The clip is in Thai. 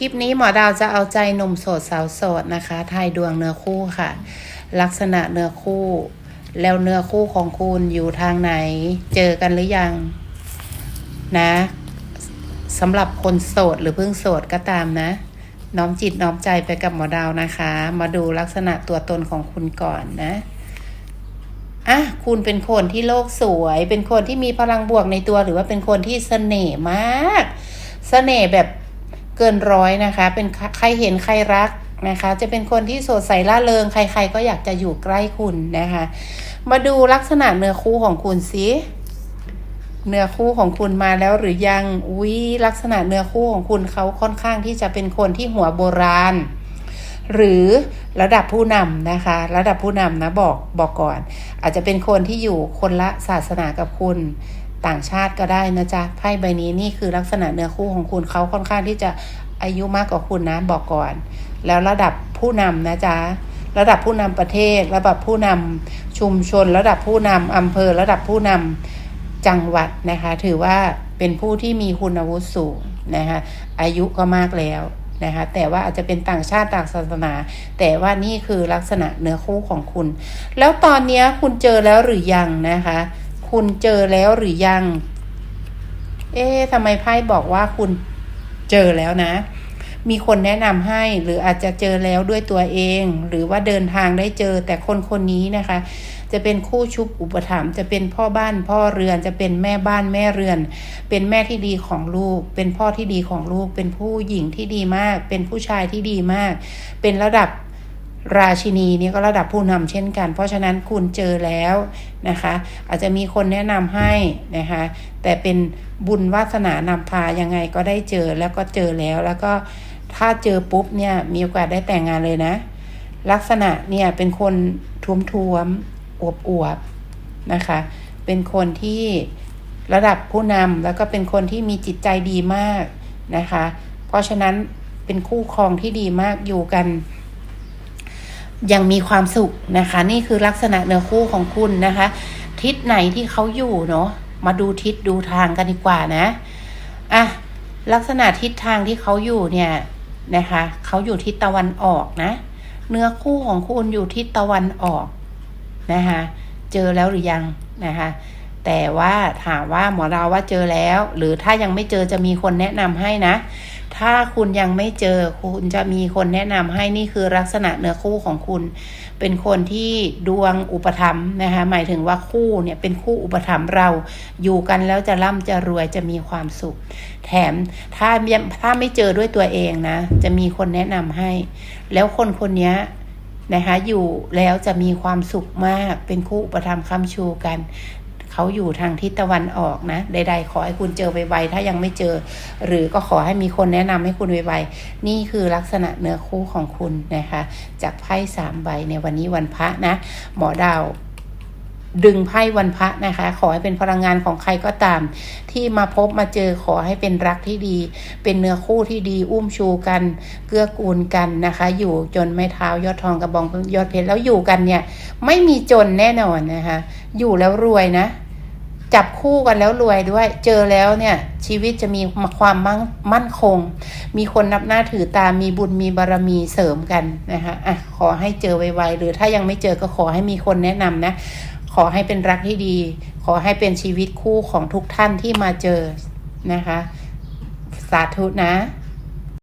ลิปนี้หมอดาวจะเอาใจหนุ่มโสดสาวโสดนะคะ ทายดวงเนื้อคู่ค่ะ ลักษณะเนื้อคู่ แล้วเนื้อคู่ของคุณอยู่ทางไหน เจอกันหรือยัง นะสำหรับคนโสดหรือเพิ่งโสดก็ตามนะ น้อมจิตน้อมใจไปกับหมอดาวนะคะ มาดูลักษณะตัวตนของคุณก่อนนะอะคุณเป็นคนที่โลกสวย เป็นคนที่มีพลังบวกในตัว หรือว่าเป็นคนที่เสน่ห์มาก เสน่ห์แบบ เกินร้อยนะคะ เป็นใครเห็นใครรักนะคะ จะเป็นคนที่สดใสล่าเริงใคร ๆ ก็อยากจะอยู่ใกล้คุณนะคะ มาดูลักษณะเนื้อคู่ของคุณสิเนื้อคู่ของคุณมาแล้วหรือยังอุ้ยลักษณะเนื้อคู่ของคุณเขาค่อนข้างที่จะเป็นคนที่หัวโบราณ หรือระดับผู้นำนะคะ ระดับผู้นำนะบอกบอกก่อน อาจจะเป็นคนที่อยู่คนละศาสนากับคุณ ต่างชาติก็ได้นะจ๊ะไพ่ใบนี้นี่คือลักษณะเนื้อคู่ของคุณเขาค่อนข้างที่จะอายุมากกว่าคุณนะบอกก่อน แล้วระดับผู้นำนะจ๊ะระดับผู้นำประเทศ ระดับผู้นำชุมชน ระดับผู้นำอำเภอ ระดับผู้นำจังหวัดนะคะ ถือว่าเป็นผู้ที่มีคุณวุฒิสูงนะคะอายุก็มากแล้วนะคะแต่ว่าอาจจะเป็นต่างชาติต่างศาสนา แต่ว่านี่คือลักษณะเนื้อคู่ของคุณ แล้วตอนนี้คุณเจอแล้วหรือยังนะคะ คุณเจอแล้วหรือยัง เอ๊ะทำไมไพ่บอกว่าคุณเจอแล้วนะ มีคนแนะนำให้หรืออาจจะเจอแล้วด้วยตัวเอง หรือว่าเดินทางได้เจอแต่คนคนนี้นะคะ จะเป็นคู่ชุบอุปถัมภ์จะเป็นพ่อบ้านพ่อเรือนจะเป็นแม่บ้านแม่เรือน เป็นแม่ที่ดีของลูก เป็นพ่อที่ดีของลูก เป็นผู้หญิงที่ดีมาก เป็นผู้ชายที่ดีมาก เป็นระดับ ราชินีนี่ก็ระดับผู้นำเช่นกัน เพราะฉะนั้นคุณเจอแล้วนะคะ อาจจะมีคนแนะนำให้นะคะ แต่เป็นบุญวาสนานำพายังไงก็ได้เจอแล้วก็เจอแล้วแล้วก็ถ้าเจอปุ๊บเนี่ยมีโอกาสได้แต่งงานเลยนะ ลักษณะเนี่ยเป็นคนทุ้มทวมอวบอวบนะคะ เป็นคนที่ระดับผู้นำแล้วก็เป็นคนที่มีจิตใจดีมากนะคะ เพราะฉะนั้นเป็นคู่ครองที่ดีมากอยู่กัน ยังมีความสุขนะคะ นี่คือลักษณะเนื้อคู่ของคุณนะคะ ทิศไหนที่เขาอยู่เนาะมาดูทิศดูทางกันดีกว่านะอะลักษณะทิศทางที่เขาอยู่เนี่ยนะคะเขาอยู่ทิศตะวันออกนะ เนื้อคู่ของคุณอยู่ทิศตะวันออกนะคะเจอแล้วหรือยังนะคะ แต่ว่าถามว่าหมอดาวว่าเจอแล้ว หรือถ้ายังไม่เจอจะมีคนแนะนำให้นะ ถ้าคุณยังไม่เจอคุณจะมีคนแนะนำให้นี่คือลักษณะเนื้อคู่ของคุณ เป็นคนที่ดวงอุปถัมนะคะหมายถึงว่าคู่เนี่ยเป็นคู่อุปถัมเราอยู่กันแล้วจะร่ำจะรวยจะมีความสุข แถมถ้าถ้าไม่เจอด้วยตัวเองนะ จะมีคนแนะนำให้ แล้วคนคนนี้นะคะอยู่แล้วจะมีความสุขมากเป็นคู่อุปถัมค้ำชูกัน เขาอยู่ทางทิศตะวันออกนะ ใด ๆ ขอให้คุณเจอไวๆถ้ายังไม่เจอ หรือก็ขอให้มีคนแนะนำให้คุณไวๆนี่คือลักษณะเนื้อคู่ของคุณนะคะ จากไพ่สามใบในวันนี้วันพระนะ หมอดาว ดึงไพ่วันพระนะคะ ขอให้เป็นพลังงานของใครก็ตาม ที่มาพบมาเจอขอให้เป็นรักที่ดี เป็นเนื้อคู่ที่ดี อุ้มชูกัน เกื้อกูลกันนะคะ อยู่จนไม่เท้ายอดทองกระบองยอดเพชรแล้วอยู่กันเนี่ย ไม่มีจนแน่นอนนะคะ อยู่แล้วรวยนะ จับคู่กันแล้วรวยด้วย เจอแล้วเนี่ย ชีวิตจะมีความมั่งมั่นคง มีคนนับหน้าถือตามมีบุญมีบารรมีเสริมกันนะคะอะขอให้เจอไวๆหรือถ้ายังไม่เจอก็ขอให้มีคนแนะนำนะ ขอให้เป็นรักที่ดี ขอให้เป็นชีวิตคู่ของทุกท่านที่มาเจอนะคะ สาธุนะ